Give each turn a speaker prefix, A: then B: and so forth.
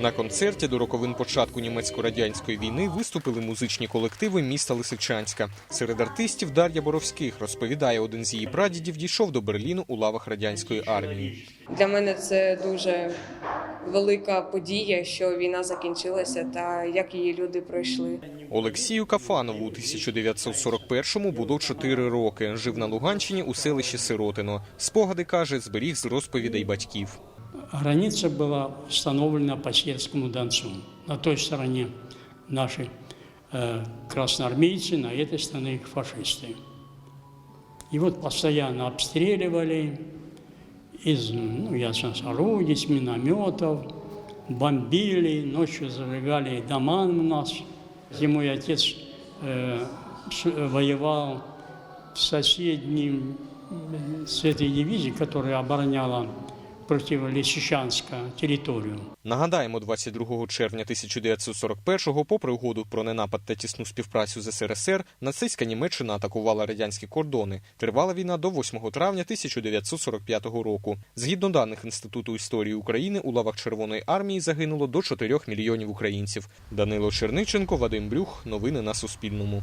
A: На концерті до роковин початку німецько-радянської війни виступили музичні колективи міста Лисичанська. Серед артистів Дар'я Боровських розповідає, один з її прадідів дійшов до Берліну у лавах радянської армії.
B: Для мене це дуже велика подія, що війна закінчилася та як її люди пройшли.
A: Олексію Кафанову у 1941-му було 4 роки. Жив на Луганщині у селищі Сиротино. Спогади каже, зберіг з розповідей батьків.
C: Граница была установлена по Сельскому Донцу. На той стороне наши э, красноармейцы, на этой стороне фашисты. И вот постоянно обстреливали из, ну, ясно, с орудий, с минометов, бомбили, ночью зажигали дома у нас. Зимой отец э, воевал в соседнем м, с этой дивизией, которая обороняла против Лисичанска территорию.
A: Нагадаємо, 22 червня 1941-го, попри угоду про ненапад та тісну співпрацю з СРСР, нацистська Німеччина атакувала радянські кордони. Тривала війна до 8 травня 1945 року. Згідно даних Інституту історії України, у лавах Червоної армії загинуло до 4 мільйонів українців. Данило Черниченко, Вадим Брюх. Новини на Суспільному.